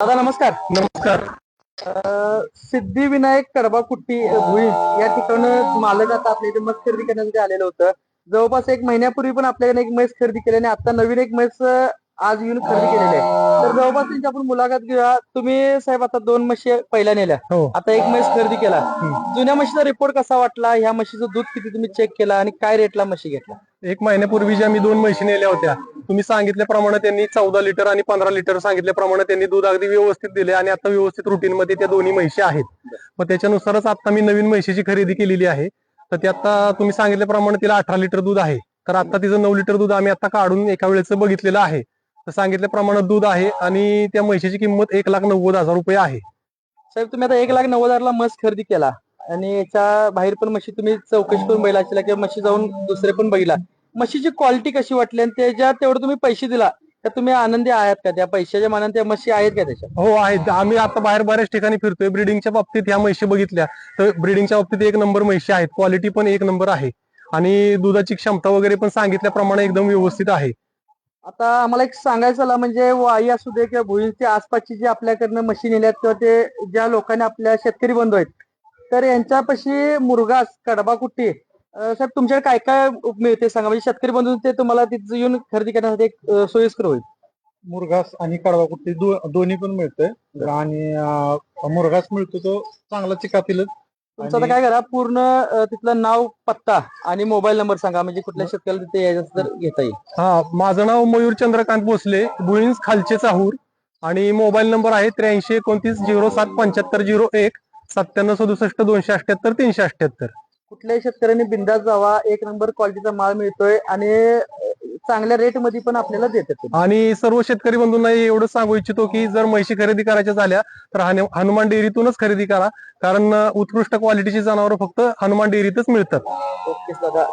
दादा नमस्कार. नमस्कार. अं, सिद्धिविनायक कडबा कुट्टी भुई या ठिकाणी मालक आता आपल्या इथे म्हैस खरेदी करण्यासाठी आलेलं होतं. जवळपास एक महिन्यापूर्वी पण आपल्याकडे एक म्हैस खरेदी केली आणि आता नवीन एक म्हैस अं, आज येऊन खरेदी केलेली आहे. तर जवळपास त्यांची आपण मुलाखत घेऊया. तुम्ही साहेब आता दोन म्हशी पहिल्या नेल्या. हो. आता एक म्हैस खरेदी केला. जुन्या म्हशीचा रिपोर्ट कसा वाटला? ह्या म्हशीचं दूध किती तुम्ही चेक केला आणि काय रेटला म्हशी घेतला एक महिन्यापूर्वी ज्या मी दोन म्हशी नेल्या होत्या तुम्ही सांगितल्याप्रमाणे त्यांनी चौदा लिटर आणि पंधरा लिटर सांगितल्याप्रमाणे त्यांनी दूध अगदी व्यवस्थित दिले आणि आता व्यवस्थित रुटीन मध्ये त्या दोन्ही म्हशी आहेत. मग त्याच्यानुसारच आता मी नवीन म्हशीची खरेदी केलेली आहे. तर ते आता तुम्ही सांगितल्याप्रमाणे तिला अठरा लिटर दूध आहे. तर आता तिचं नऊ लिटर दूध आम्ही आता काढून एका वेळेचं बघितलेलं आहे. तर सांगितल्याप्रमाणे दूध आहे आणि त्या म्हशीची किंमत एक लाख नव्वद हजार रुपये आहे. साहेब तुम्ही आता एक लाख नव्वद हजारला म्हस खरेदी केला आणि याच्या बाहेर पण म्हशी तुम्ही चौकशी करून बघितला असेल किंवा म्हशी जाऊन दुसरे पण बघितला म्हशीची क्वालिटी कशी वाटली? आणि त्याच्यात तेवढं तुम्ही पैसे दिला तर तुम्ही आनंदी आहात का? त्या पैशाच्या मानाने त्या म्हशी आहेत का त्याच्या? हो आहेत. आम्ही आता बाहेर बऱ्याच ठिकाणी फिरतोय. ब्रिडिंगच्या बाबतीत ह्या म्हशी बघितल्या तर ब्रिडिंगच्या बाबतीत एक नंबर म्हशी आहेत. क्वालिटी पण एक नंबर आहे. आणि दुधाची क्षमता वगैरे पण सांगितल्याप्रमाणे एकदम व्यवस्थित आहे. आता आम्हाला एक सांगायचं म्हणजे वाई असू दे किंवा भुईच्या आसपासची जी आपल्याकडनं म्हशी नेल्यात किंवा ते ज्या लोकांनी आपल्या शेतकरी बंधू आहेत तर यांच्यापाशी मुरगास कडबा कुट्टी साहेब तुमच्याकडे काय काय मिळते सांगा? म्हणजे शेतकरी बंधू ते तुम्हाला तिथे येऊन खरेदी करण्यासाठी एक अं, सोयीस्कर होईल. मुरघास आणि कडवा कुट्टी दो- दोन्ही पण मिळतंय. आणि अं, मुरघास मिळतो तो चांगला चिकातीलच तुमचं आता काय करा पूर्ण अं, तिथलं नाव पत्ता आणि मोबाईल नंबर सांगा. म्हणजे कुठल्या शेतकऱ्याला तिथे यायचं तर घेता येईल. हा माझं नाव मयूर चंद्रकांत भोसले बुईन्स खालचे चाहूर. आणि मोबाईल नंबर आहे त्र्याऐंशी एकोणतीस झिरो सात पंच्याहत्तर झिरो एक सत्त्याण्णव सदुसष्ट दोनशे अठ्याहत्तर तीनशे अठ्याहत्तर. कुठल्याही शेतकऱ्यांनी बिंदास जावा एक नंबर क्वालिटीचा माल मिळतोय आणि चांगल्या रेटमध्ये पण आपल्याला देतात. आणि सर्व शेतकरी बंधूंना एवढं सांगू इच्छितो की जर म्हशी खरेदी करायच्या झाल्या तर हनु- हनुमान डेअरीतूनच खरेदी करा. कारण उत्कृष्ट क्वालिटीची जनावरं फक्त हनुमान डेअरीतच मिळतात. ओके दादा